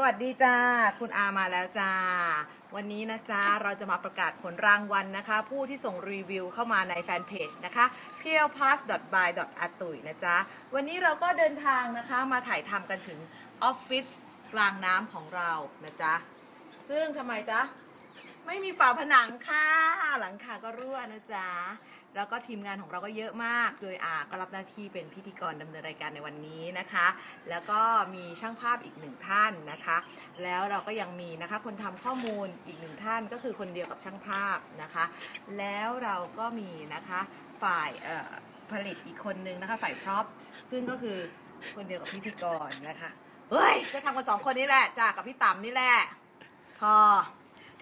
สวัสดีจ้า คุณอามาแล้วจ้า วันนี้นะจ๊ะเราจะมาประกาศผลรางวัลนะคะ ผู้ที่ส่งรีวิวเข้ามาในแฟนเพจนะคะ p e e l p a s s by a t u y นะจ๊ะวันนี้เราก็เดินทางนะคะมาถ่ายทำกันถึงออฟฟิศกลางน้ำของเรานะจ๊ะซึ่งทำไมจ๊ะไม่มีฝาผนังค่ะ หลังคาก็รั่วนะจ๊ะ แล้วก็ทีมงานของเราก็เยอะมาก โดยอาก็รับหน้าที่เป็นพิธีกรดำเนินรายการในวันนี้นะคะ แล้วก็มีช่างภาพอีกหนึ่งท่านนะคะ แล้วเราก็ยังมีนะคะคนทำข้อมูลอีกหนึ่งท่านก็คือคนเดียวกับช่างภาพนะคะ แล้วเราก็มีนะคะฝ่ายผลิตอีกคนนึงนะคะฝ่ายพร็อพซึ่งก็คือคนเดียวกับพิธีกรนะคะ เฮ้ย จะทำกันสองคนนี้แหละจ้ากับพี่ต่ำนี่แหละ พอ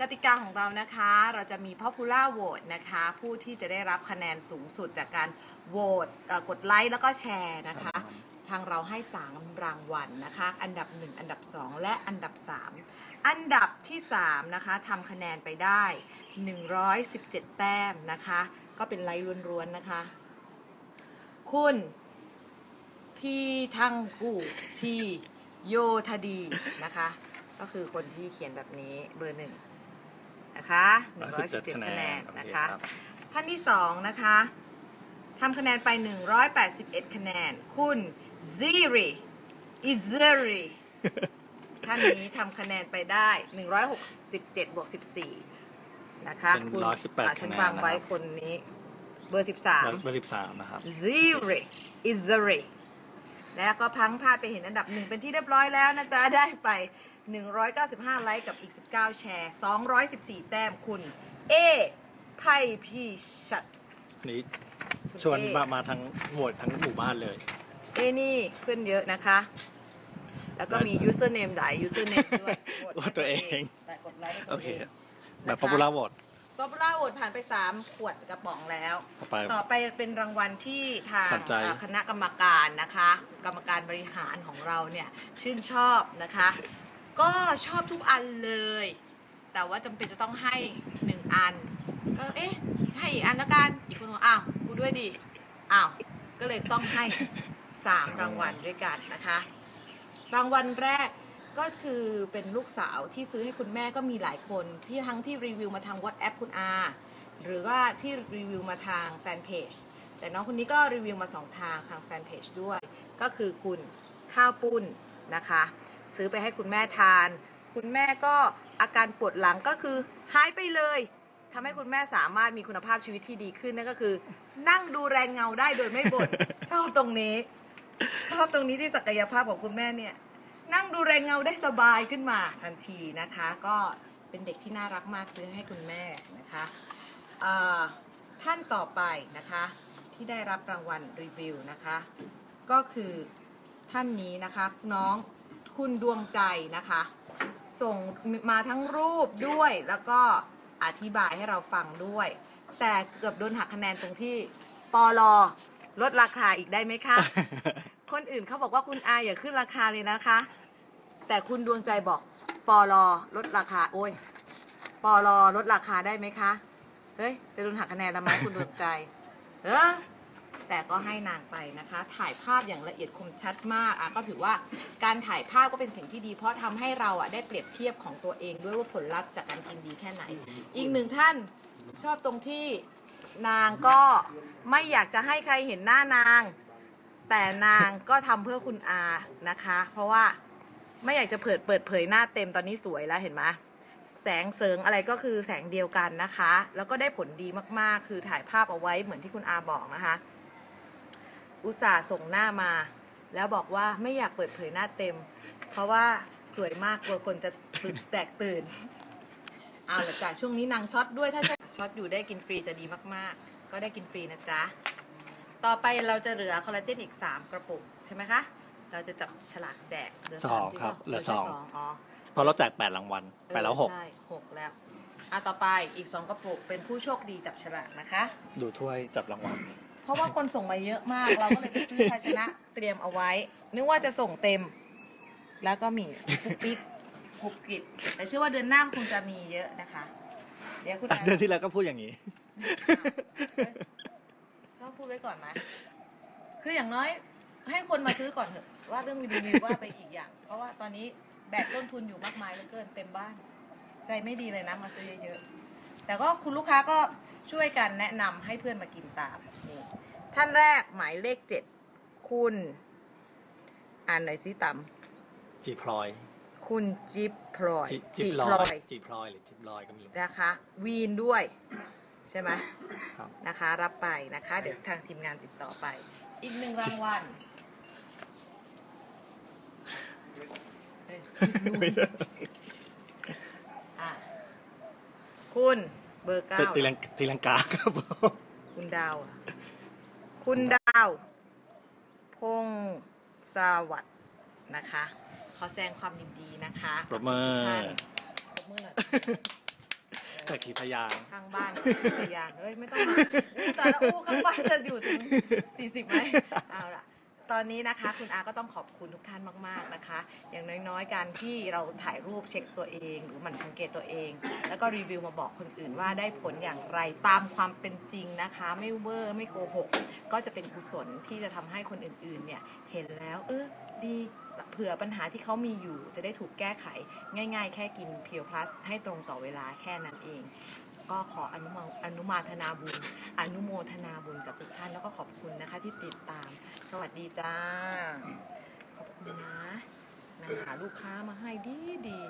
กติกาของเรานะคะ เราจะมี popular vote นะคะ ผู้ที่จะได้รับคะแนนสูงสุดจากการโหวตเอ่อกดไลค์แล้วก็แชร์นะคะ ทางเราให้ 3 รางวัลนะคะ อันดับ 1 อันดับ 2 และอันดับ 3 อันดับที่ 3 นะคะทำคะแนนไปได้ 117 แต้มนะคะ ก็เป็นไลค์ล้วนๆนะคะ คุณ พี่ทั้งคู่ที่โยธดีนะคะ ก็คือคนที่เขียนแบบนี้เบอร์หนึ่ง นะคะ117คะคะแนแนนนนะคะโอเคครับท่านที่สองนะคะทำคะแนนไป 181 คะแนน คุณซีรีอิซรีท่านนี้ทำคะแนนไปได้ 167 บวก 14 นะคะเป็นคุณ118อ่ฉันคะแนนวางไว้นะครับคนนี้ เบอร์ 13 เบอร์สิบสามนะครับ zero is zero แล้วก็พังพลาดไปเห็นอันดับหนึ่งเป็นที่เรียบร้อยแล้วนะจ๊ะ ได้ไป 195 ไลค์กับอีก 19 แชร์ 214 แต้มคุณ A ไพพีชัด นี้ชวนมามาทั้งโหวตทั้งหมู่บ้านเลย เอนี่เพื่อนเยอะนะคะ แล้วก็มี username หลาย username ด้วยโหวตตัวเองแต่กดไลค์ให้โอตัวเคเองแบบ popular vote ป๊อปปูล่าโหวตผ่านไป 3 ขวดกระป๋องแล้ว ต่อไป ต่อไปเป็นรางวัลที่ทางขวัญใจ เอ่อคณะกรรมการนะคะ กรรมการบริหารของเราเนี่ยชื่นชอบนะคะ ก็ชอบทุกอันเลย แต่ว่าจำเป็นจะต้องให้หนึ่งอัน ก็เอ๊ะให้อีกอันละกันอีกคนบอกอ้าวกูด้วยดิอ้าวก็เลยต้องให้สามรางวัลด้วยกันนะคะ รางวัลแรก ก็คือเป็นลูกสาวที่ซื้อให้คุณแม่ก็มีหลายคนที่ทั้งที่รีวิวมาทาง WhatsApp คุณอาหรือว่าที่รีวิวมาทางแฟนเพจแต่น้องคนนี้ก็รีวิวมาสองทางทางแฟนเพจด้วย ก็คือคุณข้าวปุ้นนะคะ ซื้อไปให้คุณแม่ทาน คุณแม่ก็อาการปวดหลังก็คือหายไปเลยทำให้คุณแม่สามารถมีคุณภาพชีวิตที่ดีขึ้นนั่นก็คือ นั่งดูแรงเงาได้โดยไม่บ่นชอบตรงนี้ ชอบตรงนี้ที่ศักยภาพของคุณแม่เนี่ย นั่งดูแรงเงาได้สบายขึ้นมาทันทีนะคะ ก็เป็นเด็กที่น่ารักมากซื้อให้คุณแม่นะคะท่านต่อไปนะคะที่ได้รับรางวัลรีวิวนะคะ ก็คือท่านนี้นะคะน้องคุณดวงใจนะคะ ส่งมาทั้งรูปด้วยแล้วก็อธิบายให้เราฟังด้วย แต่เกือบโดนหักคะแนนตรงที่ปอลอลดราคาอีกได้ไหมคะ คนอื่นเขาบอกว่าคุณอาอย่าขึ้นราคาเลยนะคะ แต่คุณดวงใจบอกปอลอลดราคา โอ้ยปอลอลดราคาได้ไหมคะ เฮ้ยจะโดนหักคะแนนแล้วไหมคุณดวงใจ เออแต่ก็ให้นางไปนะคะ ถ่ายภาพอย่างละเอียดคมชัดมากอะก็ถือว่าการถ่ายภาพก็เป็นสิ่งที่ดี เพราะทำให้เราอะได้เปรียบเทียบของตัวเองด้วยว่าผลลัพธ์จากการกินดีแค่ไหน อีกหนึ่งท่านชอบตรงที่นางก็ไม่อยากจะให้ใครเห็นหน้านาง แต่นางก็ทำเพื่อคุณอานะคะ เพราะว่าไม่อยากจะเปิดเปิดเผยหน้าเต็มตอนนี้สวยแล้วเห็นไหมแสงเสริงอะไรก็คือแสงเดียวกันนะคะ แล้วก็ได้ผลดีมากๆ คือถ่ายภาพเอาไว้เหมือนที่คุณอาบอกนะคะ อุตส่าห์ส่งหน้ามา แล้วบอกว่าไม่อยากเปิดเผยหน้าเต็ม เพราะว่าสวยมากกลัวคนจะตื่นแตกตื่น เอาละจ้ะช่วงนี้นางช็อตด้วยถ้าช็อตอยู่ได้กินฟรีจะดีมากๆ ก็ได้กินฟรีนะจ๊ะ ต่อไปเราจะเหลือคอลลาเจนอีก 3 กระปุกใช่ไหมคะ เราจะจับฉลากแจกเหลือสสาอมงจริงครับปะเหลือแค่สอง อ๋อเพราะเราแจกแปดรางวัลไปแล้วหกใช่หกแล้วอะต่อไปอีก 2 กระปุกเป็นผู้โชคดีจับฉลากนะคะ ดูถ้วยจับรางวัล เพราะว่าคนส่งมาเยอะมาก เราก็เลยไปซื้อภาชนะเตรียมเอาไว้ นึกว่าจะส่งเต็ม แล้วก็มีปุ๊กปิ๊กกุบกิบแต่เชื่อว่าเดือนหน้าคงจะมีเยอะนะคะ เดี๋ยวคุณอะอาเดือนที่แล้วก็พูดอย่างนี้ก็ พูดไว้ก่อนไหมคืออย่างน้อยให้คนมาซื้อก่อนเถอะว่าเรื่องรีวิวว่าไปอีกอย่าง เพราะว่าตอนนี้แบกต้นทุนอยู่มากมายเหลือเกินเต็มบ้าน ใจไม่ดีเลยนะมาซื้อเยอะๆแต่ก็คุณลูกค้าก็ช่วยกันแนะนำให้เพื่อนมากินตามนี่ท่านแรกหมายเลขเจ็ดคุณอ่านหน่อยสิตำจีพลอย คุณจิ๊บพลอยจีจีจีพพลลออยยจีพลอยหรือจีพลอยก็ไม่รู้นะคะวีนด้วย ใช่ไหมครับ นะคะ รับไปนะคะ เดี๋ยวทางทีมงานติดต่อไป อีกหนึ่งรางวัลเฮ้ยอะคุณเบอร์เก้าตีตีลังตีลังกาครับผมคุณดาวอะคุณดาว พงสวัสดิ์นะคะ ขอแสดงความยินดีนะคะปรบมือท่านปรบมือหน่อย จากขีพยางค์ข้างบ้านพยานเฮ้ยไม่ต้องมาอู้แต่ละอู้ข้างบ้านจะอยู่ถึง 40ไหมเอาล่ะ ตอนนี้นะคะ คุณอาก็ต้องขอบคุณทุกท่านมาก ๆนะคะ อย่างน้อยๆ การที่เราถ่ายรูปเช็คตัวเอง หรือหมันสังเกตตัวเอง แล้วก็รีวิวมาบอกคนอื่นว่าได้ผลอย่างไรตามความเป็นจริงนะคะ ไม่เวอร์ไม่โกหก ก็จะเป็นกุศลที่จะทำให้คนอื่นๆเนี่ยเห็นแล้ว เออดี เผื่อปัญหาที่เขามีอยู่จะได้ถูกแก้ไข ง่ายๆ แค่กินเพียวพลัสให้ตรงต่อเวลาแค่นั้นเอง ก็ขออนุโมอนุมาธนาบุญ อนุโมทนาบุญกับทุกท่านแล้วก็ขอบคุณนะคะที่ติดตาม สวัสดีจ้า ขอบคุณนะนำหาลูกค้ามาให้ดีดี